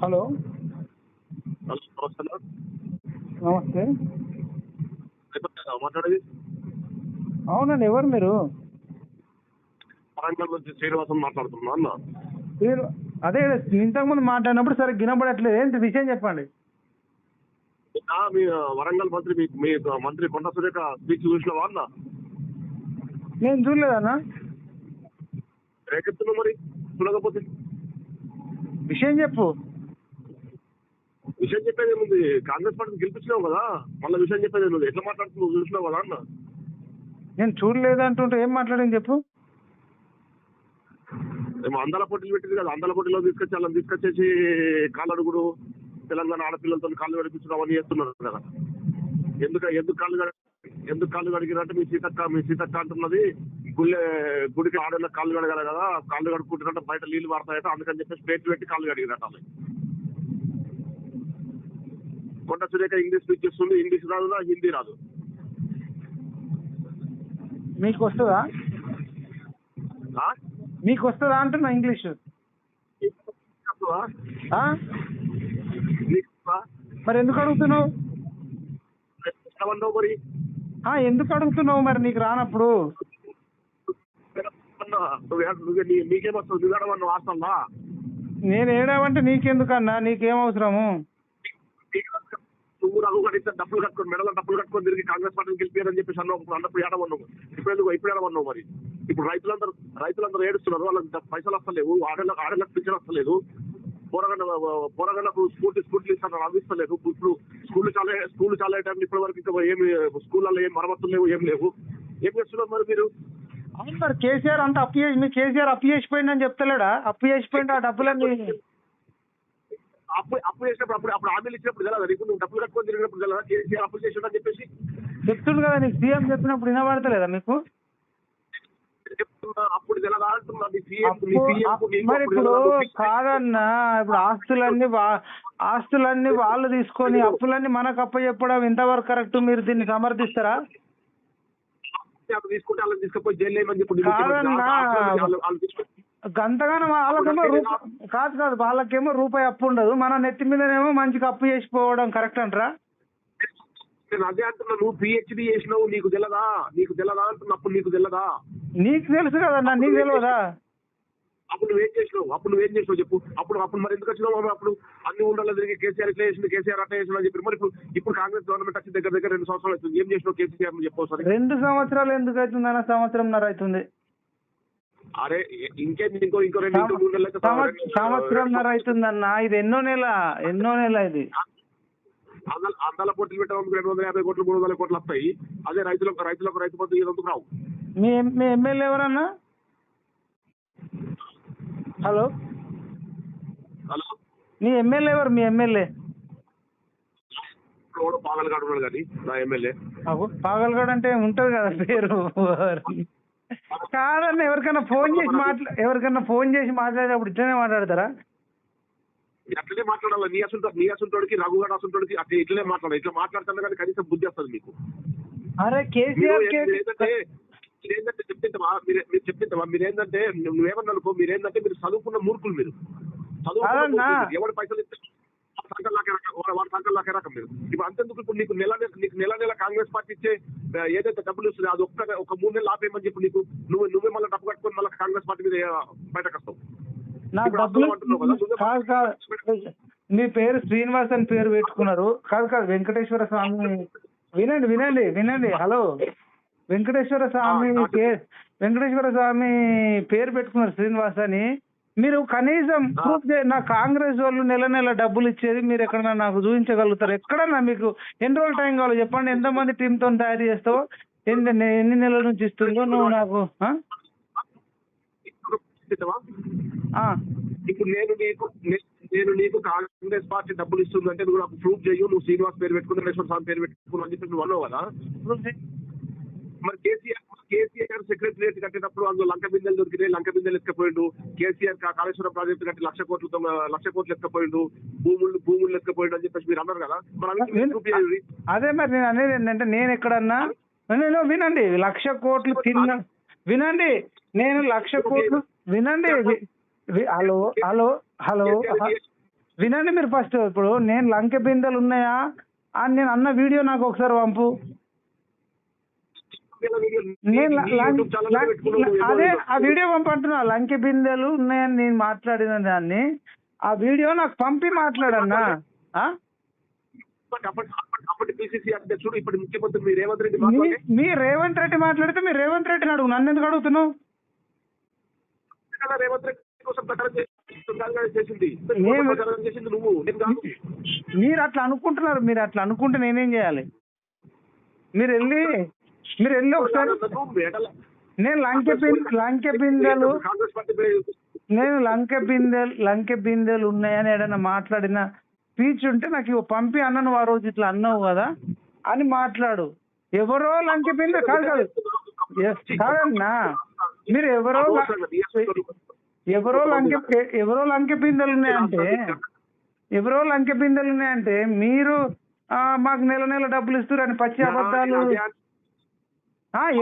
Hello. Hello నమస్తే మాట్లాడేది? అవునండి ఎవరు మీరు? వరంగల్ నుంచి శ్రీనివాసం మాట్లాడుతున్నా అన్న. మీరు అదే ఇంతకుముందు మాట్లాడినప్పుడు సరే గినపడట్లేదు ఏంటి విషయం చెప్పండి. మీ వరంగల్ మంత్రి మీ మీ మంత్రి కొండ సురేఖ స్పీచ్ చూసినావా అన్న? నేను చూడలేదన్నా రేకెత్తున్నా మరి చూడకపోతే? విషయం చెప్పు. విషయం చెప్పేది ఏముంది? కాంగ్రెస్ పార్టీని గెలిపించినావు కదా? మళ్ళీ విషయం చెప్పేది ఏముంది? ఎట్లా మాట్లాడుతున్నావు? చూసినావు కదా అన్న? నేను చూడలేదు అంటుంటే ఏం మాట్లాడింది చెప్పు. ఏమో అందాల పోటీలు పెట్టింది కదా అందాల పోటీలో తీసుకొచ్చి వాళ్ళని తీసుకొచ్చేసి కాళ్ళు అడుగుడు తెలంగాణ ఆడపిల్లలతో కాళ్ళు గడిపించడం అవన్నీ చేస్తున్నారు కదా. ఎందుకు ఎందుకు కాళ్ళు గడి- ఎందుకు కాళ్ళు కడిగినట్టు మీ సీతక్క మీ సీతక్క అంటున్నది గుళ్ళె గుడికి ఆడేళ్ళ కాళ్ళు కడగాలి కదా కాళ్ళు కడుక్కుంటున్నట్టు బయట నీళ్ళు పడతాయట అందుకని చెప్పేసి ప్లేట్ పెట్టి కాళ్ళు కడిగినట్టు. కొండ సురేఖ ఇంగ్లీష్ స్పీచ్ చేస్తుంది. ఇంగ్లీష్ రాదు హిందీ రాదు. మీకు వస్తుందా? మీకు వస్తుందా అంటున్నా ఇంగ్లీష్? మరి ఎందుకు అడుగుతున్నావు? ఎందుకు అడుగుతున్నావు మరి నీకు రానప్పుడు? నీకేమొస్తుంది నేను ఏడావంటే నీకెందుకన్నా? నీకేం అవసరము? నువ్వు రఘు గారు ఇద్దరు డబ్బులు కట్టుకొని మెడలో డబ్బులు కట్టుకొని తిరిగి కాంగ్రెస్ పార్టీని గెలిపారని చెప్పేసి అన్నావు. అన్నప్పుడు ఏడవన్నావు ఇప్పుడు ఎందుకు ఇప్పుడు ఏడవన్నావు మరి? ఇప్పుడు రైతులందరూ రైతులందరూ ఏడుస్తున్నారు. వాళ్ళకి పైసలు వస్తలేవు ఆడేళ్ళకి ఆడేళ్ళకి పింఛన్ వస్తలేదు. పోరగన్న పోరగన్నకు స్కూటీ స్కూటీలు ఇస్తాను అందిస్తలేదు ఇప్పుడు స్కూల్ చాలా స్కూల్ చాలా టైం ఇప్పటి వరకు ఇంకా ఏమి స్కూళ్ళలో ఏం మరమ్మతులు లేవు ఏం లేవు. ఏం చేస్తున్నారు మరి మీరు? అవును సార్ కేసీఆర్ అంతా అప్పు చేసి కేసీఆర్ అప్పు చేసిపోయిందని చెప్తలేడా? అప్పు చేసిపోయింది ఆ డబ్బులన్నీ అప్పు అప్పు చేసినప్పుడు అప్పుడు అప్పుడు హామీలు ఇచ్చినప్పుడు నీకు నువ్వు డబ్బులు కట్టుకొని తిరిగినప్పుడు తెలియదా కేసీఆర్ అప్పు చేసిండని చెప్పేసి చెప్తుండు కదా నీకు సీఎం చెప్పినప్పుడు వినబడతలేదా మీకు అప్పుడు మరి ఇప్పుడు కాదన్నా ఇప్పుడు ఆస్తులన్నీ ఆస్తులన్నీ వాళ్ళు తీసుకొని అప్పులన్నీ మనకు అప్ప చెప్పడం ఎంతవరకు కరెక్ట్ మీరు దీన్ని సమర్థిస్తారా తీసుకుంటే వాళ్ళని తీసుకుపోయి జైలు కాదన్నా. గంతగానో వాళ్ళకేమో రూపాయి కాదు కాదు వాళ్ళకేమో రూపాయి అప్పు ఉండదు. మన నెత్తి మీదనేమో మంచిగా అప్పు చేసిపోవడం కరెక్ట్ అంటారా? నేను అదే అంటున్నా నువ్వు పిహెచ్డి చేసినావు నీకు తెలదా? నీకు తెలదా అంటున్నా అప్పుడు నీకు తెలదా? నీకు తెలుసు కదన్నా నీకు తెలియదా అప్పుడు నువ్వేం చేసినావు? అప్పుడు నువ్వేం చేసినావు చెప్పు. అప్పుడు అప్పుడు మరి ఎందుకు వచ్చినావు అప్పుడు? అన్ని ఉండాలి తిరిగి కేసీఆర్ ఇట్లా చేసింది కేసీఆర్ అట్లా చేసింది అని చెప్పి. మరి ఇప్పుడు ఇప్పుడు కాంగ్రెస్ గవర్నమెంట్ వచ్చి దగ్గర దగ్గర రెండు సంవత్సరాలు అవుతుంది. ఏం చేసినావు కేసీఆర్ అని చెప్పు సరే రెండు సంవత్సరాలు ఎందుకు అవుతుందన్న సంవత్సరంన్నర అవుతుంది. అరే ఇంకేం ఇంకో ఇంకో రెండు ఇంకో మూడు సంవత్సరంన్నర అవుతుందన్న ఇది ఎన్నో నెల ఎన్నో నెల ఇది. అందాల అందాల పోటీలు పెట్టడానికి రెండు వందల యాభై కోట్లు మూడు వందల కోట్లు వస్తాయి. అదే రైతులకు రైతులకు రైతు బంధు ఎందుకు రావు. మీ మీ ఎమ్మెల్యే ఎవరన్నా? హలో? హలో? మీ ఎమ్మెల్యే ఎవరు? మీ ఎమ్మెల్యే? పాగలగాడు ఉన్నాడు కానీ నా ఎమ్మెల్యే. పాగల్గడ్ అంటే ఉంటది కదా పేరు. కాదన్న ఎవరికైనా ఫోన్ చేసి మాట్లా ఎవరికైనా ఫోన్ చేసి మాట్లాడేటప్పుడు ఇట్లనే మాట్లాడతారా? అట్లనే మాట్లాడాలి? నీ అసలు నీ అసంటోడికి రఘుగాడు అసంటోడికి అట్లా ఇట్లనే మాట్లాడాలి? ఇట్లా మాట్లాడుతున్నా కానీ కనీసం బుద్ధి వస్తుంది మీకు. అరే మీరు కేసీఆర్ ఏంటంటే మీరు ఏంటంటే చెప్తుంటావా? మీరు మీరు ఏంటంటే నువ్వేమన్నా అనుకో మీరు ఏంటంటే మీరు. చదువుకున్న మూర్ఖులు మీరు మీరు. ఎవడు పైసలు ఇస్తే వాడి సంకల్ లాకే రకం వాడి- వాడి సంకల్ లాకే రకం మీరు ఇప్పుడు అంతెందుకు? ఇప్పుడు నీకు నెల నెల నీకు నెల నెల కాంగ్రెస్ పార్టీ ఇచ్చే ఏదైతే డబ్బులు ఇస్తుందో అది ఒక్క ఒక మూడు నెలలు ఆపేయమని చెప్పి నీకు నువ్వు నువ్వే మళ్ళీ డబ్బు కట్టుకొని మళ్ళీ కాంగ్రెస్ పార్టీ మీద బయటకు వస్తావు మీ పేరు శ్రీనివాస్ అని పేరు పెట్టుకున్నారు. కాదు కాదు. వెంకటేశ్వర స్వామి వినండి వినండి వినండి. హలో. వెంకటేశ్వర స్వామి పేరు వెంకటేశ్వర స్వామి పేరు పెట్టుకున్నారు శ్రీనివాస్ అని. మీరు కనీసం ప్రూఫ్ చే నా కాంగ్రెస్ వాళ్ళు నెల నెల డబ్బులు ఇచ్చేది మీరు ఎక్కడన్నా నాకు చూపించగలుగుతారు? ఎక్కడన్నా మీకు ఎన్ని రోజులు టైం కావాలి చెప్పండి. ఎంతమంది టీంతో తయారు చేస్తావో? ఎన్ని ఎన్ని నెలల నుంచి ఇస్తుందో నువ్వు నాకు? ఇప్పుడు నేను నీకు నేను నీకు కాంగ్రెస్ పార్టీ డబ్బులు ఇస్తుందంటే నువ్వు నాకు ప్రూఫ్ చేయు నువ్వు శ్రీనివాస్ పేరు పెట్టుకుని వెంకటేశ్వర స్వామి పేరు పెట్టుకుని అని చెప్పి నువ్వు అన్నావు కదా. మరి కేసీఆర్ కేసీఆర్ సెక్రటరియట్ కట్టేటప్పుడు అందులో లంక బిందెలు దొరికినాయి. లంక బిందెలు ఎత్తుకపోయిండు. కేసీఆర్ కాళేశ్వరం ప్రాజెక్టు కట్టి లక్ష కోట్లు లక్ష కోట్లు ఎత్తుకపోయిండు. భూములు భూములు ఎత్తుకపోయిండు అని చెప్పేసి మీరు అన్నారు కదా. మరి అదే మరి నేను అనేది ఏంటంటే నేను ఎక్కడన్నా నేను వినండి. లక్ష కోట్లు తిన్నా వినండి. నేను లక్ష కోట్లు వినండి. హలో హలో హలో వినండి మీరు ఫస్ట్. ఇప్పుడు నేను లంకె బిందెలు ఉన్నాయా? అని నేను అన్న వీడియో నాకు ఒకసారి పంపు. అదే ఆ వీడియో పంపంటున్నా లంకె బిందెలు ఉన్నాయని నేను మాట్లాడిన దాన్ని. ఆ వీడియో నాకు పంపి మాట్లాడన్నా. మీ రేవంత్ రెడ్డి మీ మాట్లాడే మీ రేవంత్ రెడ్డి మాట్లాడితే మీరు రేవంత్ రెడ్డిని అడుగు నన్ను ఎందుకు అడుగుతున్నావు? కదా రేవంత్ రెడ్డి కోసం ప్రచారం చేసింది. నువ్వు మీరు అట్లా అనుకుంటున్నారు మీరు అట్లా అనుకుంటే నేనేం చేయాలి? మీరు వెళ్ళి మీరు వెళ్ళి ఒకసారి నేను లంకె లంకె బిందెలు నేను లంకె బిందెలు లంకె బిందెలు ఉన్నాయని ఏదైనా మాట్లాడిన స్పీచ్ ఉంటే నాకు ఇవ్వు. పంపి అన్నను ఆ రోజు ఇట్లా అన్నావు కదా అని మాట్లాడు. ఎవరో లంకె బిందె కాదు కాదు. కాదన్నా. మీరు ఎవరో ఎవరో లంకె ఎవరో లంకె బిందెలు ఉన్నాయంటే ఎవరో లంకె బిందెలు ఉన్నాయంటే మీరు మాకు నెల నెల డబ్బులు ఇస్తున్నారు అని పచ్చి అబద్ధాలు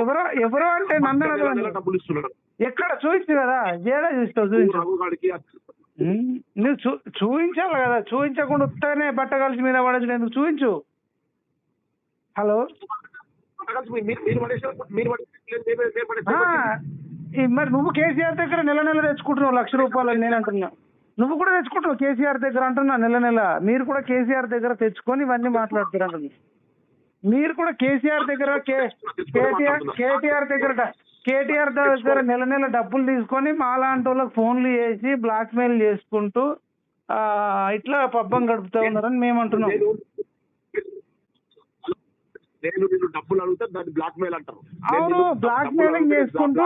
ఎవరో ఎవరో అంటే. డబ్బులు ఇస్తున్నాడు ఎక్కడ చూపించు కదా ఏడా చూస్తావు చూపించు నువ్వు చూ చూపించాలి కదా చూపించకుండా ఉత్తగానే బట్ట కలిసి మీద పడచ్చు ఎందుకు? చూపించు హలో? మీరు నువ్వు కేసీఆర్ దగ్గర నెల నెల తెచ్చుకుంటున్నావు లక్ష రూపాయలు నేను అంటున్నా. నువ్వు కూడా తెచ్చుకుంటావు కేసీఆర్ దగ్గర అంటున్నా నెల నెల. మీరు కూడా కేసీఆర్ దగ్గర తెచ్చుకొని ఇవన్నీ మాట్లాడుతారు అంటున్నా. మీరు కూడా కేసీఆర్ దగ్గర కేటీఆర్ కేటీఆర్ దగ్గర కేటీఆర్ దగ్గర నెల నెల డబ్బులు తీసుకొని మాలాంటి వాళ్ళకి ఫోన్లు చేసి బ్లాక్ మెయిల్ చేసుకుంటూ ఇట్లా పబ్బం గడుపుతా ఉన్నారని మేము అంటున్నాం. నేను నేను నిన్ను డబ్బులు అడిగితే దాన్ని బ్లాక్ మెయిల్ అంటారు. నేను అవును బ్లాక్ మెయిలింగ్ చేసుకుంటూ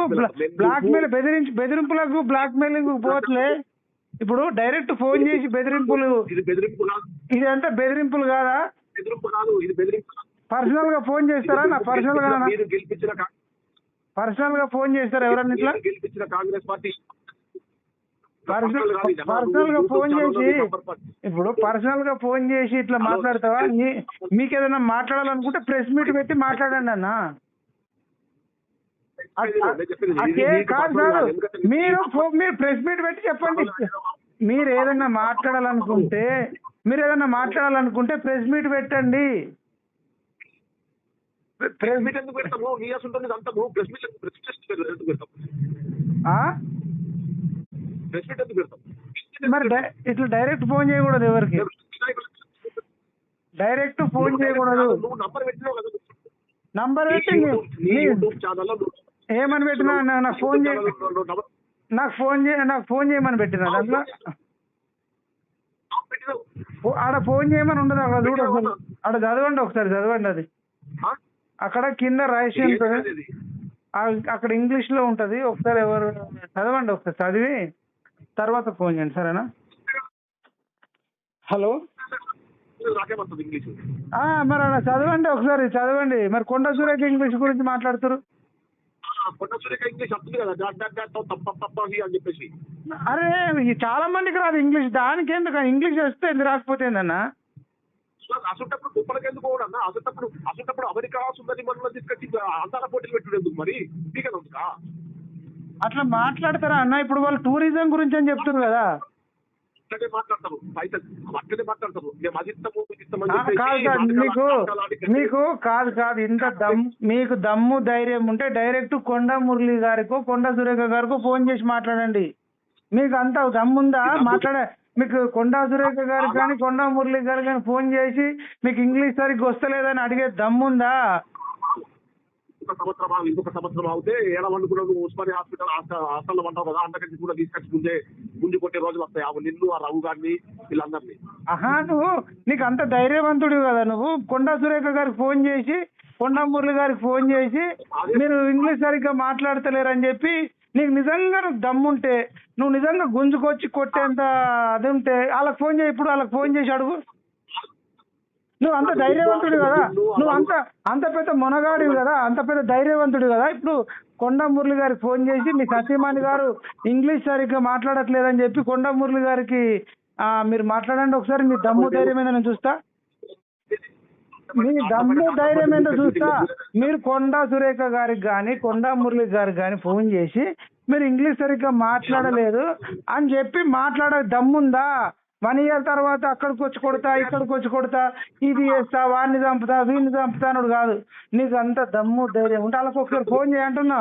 బ్లాక్ మెయిల్ బెదిరించి బెదిరింపులకు బ్లాక్ మెయిలింగ్ పోట్లే ఇప్పుడు డైరెక్ట్ ఫోన్ చేసి బెదిరింపులు ఇది బెదిరింపు కాదు. ఇది అంటే బెదిరింపులు కాదా? బెదిరింపు కాదు ఇది బెదిరింపు కాదు. పర్సనల్గా ఫోన్ చేస్తారా? నా పర్సనల్గా మీరు గెలిపించిన పర్సనల్గా ఫోన్ చేస్తారా ఎవరన్నా ఇట్లా? గెలిపించిన కాంగ్రెస్ పార్టీ పర్సనల్. పర్సనల్గా ఫోన్ చేసి. ఇప్పుడు పర్సనల్గా ఫోన్ చేసి ఇట్లా మాట్లాడతావా? మీకు ఏదైనా మాట్లాడాలనుకుంటే ప్రెస్ మీట్ పెట్టి మాట్లాడండి అన్న. కాదు కాదు. మీరు మీరు ప్రెస్ మీట్ పెట్టి చెప్పండి. మీరు ఏదైనా మాట్లాడాలనుకుంటే మీరు ఏదైనా మాట్లాడాలనుకుంటే ప్రెస్ మీట్ పెట్టండి. ప్రెస్ మీట్ ఎందుకు పెడతాము నీ అసలు అంటాము ప్రెస్ మీట్ ప్రెస్ మీట్ ఎందుకు పెడతాం ప్రెస్ మీట్ ఎందుకు పెడతాం మరి ఇట్లా డైరెక్ట్ ఫోన్ చేయకూడదు ఎవరికి డైరెక్ట్ ఫోన్ చేయకూడదు నువ్వు నంబర్ పెట్టినావు కదా నంబర్ పెట్టి ఏమని పెట్టినా నాకు ఫోన్ చేయ నాకు ఫోన్ చేయ నాకు ఫోన్ చేయమని పెట్టినా దాంట్లో ఆడ ఫోన్ చేయమని ఉండదు అక్కడ చూడు. ఆడ చదవండి ఒకసారి చదవండి అది? అక్కడ కింద? ఆ- అక్కడ ఇంగ్లీష్లో ఉంటది. ఒకసారి ఎవరు చదవండి ఒకసారి చదివి తర్వాత ఫోన్ చేయండి సరేనా? హలో? మరి అలా చదవండి ఒకసారి చదవండి. మరి కొండ సురేఖ ఇంగ్లీష్ గురించి మాట్లాడుతారు? అరే చాలా మందికి రాదు ఇంగ్లీష్. దానికి ఎందుకు ఇంగ్లీష్ వస్తే ఎందుకు రాకపోతే ఏందన్నా? అసంటప్పుడు కుప్పలకి ఎందుకు పోవడం అన్న? అసంటప్పుడు అసంటప్పుడు అమెరికా సుందరి మనలో తీసుకొచ్చి అందాల పోటీలు పెట్టుడు ఎందుకు మరి? మీకు ఉందా? అట్లా మాట్లాడతారా అన్న? ఇప్పుడు వాళ్ళు టూరిజం గురించి అని చెప్తున్నారు కదా. అట్లనే మాట్లాడతారు. పైసలు అట్లనే మాట్లాడతారు. మేము అది ఇస్తాము ఇది ఇస్తాము ఆ, అని కాదు చెప్పేసి కాదు నాటకాలు- మీకు మీకు కాదు కాదు. ఇంత దమ్ మీకు దమ్ము ధైర్యం ఉంటే డైరెక్ట్ కొండ మురళి గారికో కొండ సురేఖ గారికో ఫోన్ చేసి మాట్లాడండి. మీకు అంత దమ్ముందా? మాట్లాడే మీకు కొండా సురేఖ గారికి కానీ కొండా మురళి గారికి కానీ ఫోన్ చేసి మీకు ఇంగ్లీష్ సరిగ్గా వస్తలేదని అడిగే దమ్ముందా? ఒక సంవత్సరం ఇంకొక సంవత్సరం అవుతే ఏడ వండుకున్నావు? నువ్వు హాస్పిటల్ హాస్ట- హాస్టల్లో ఉంటావు కదా? అంతకంటే కూడా తీసుకొచ్చి ముందే ముందు కొట్టే రోజులు వస్తాయి. అవి నిన్ను ఆ రఘు గారిని వీళ్ళందరినీ. ఆహా నువ్వు నీకు అంత ధైర్యవంతుడు కదా నువ్వు? కొండా సురేఖ గారికి ఫోన్ చేసి కొండా మురళి గారికి ఫోన్ చేసి మీరు ఇంగ్లీష్ సరిగ్గా మాట్లాడతలేరని చెప్పి నీకు నిజంగా నువ్వు దమ్ముంటే నువ్వు నిజంగా గుంజుకొచ్చి కొట్టేంత అది ఉంటే వాళ్ళకి ఫోన్ చేయి ఇప్పుడు వాళ్ళకి ఫోన్ చేసి అడుగు. నువ్వు అంత ధైర్యవంతుడు కదా. నువ్వు అంత అంత పెద్ద మొనగాడివి కదా. అంత పెద్ద ధైర్యవంతుడు కదా. ఇప్పుడు కొండ మురళి గారికి ఫోన్ చేసి మీ సత్యమాని గారు ఇంగ్లీష్ సరిగ్గా మాట్లాడట్లేదని చెప్పి కొండ మురళి గారికి మీరు మాట్లాడండి ఒకసారి మీ దమ్ము ధైర్యం నేను చూస్తా. మీ దమ్ము ధైర్యం ఏందో చూస్తా. మీరు కొండా సురేఖ గారికి కానీ కొండా మురళి గారికి కానీ ఫోన్ చేసి మీరు ఇంగ్లీష్ సరిగ్గా మాట్లాడలేదు అని చెప్పి మాట్లాడే దమ్ముందా? వన్ ఇయర్ తర్వాత అక్కడికి వచ్చి కొడతా ఇక్కడికి వచ్చి కొడతా ఇది చేస్తా వాడిని చంపుతా వీడిని చంపుతా అనుడు కాదు. నీకు అంత దమ్ము ధైర్యం ఉంటే వాళ్ళకి ఒకసారి ఫోన్ చేయంటున్నా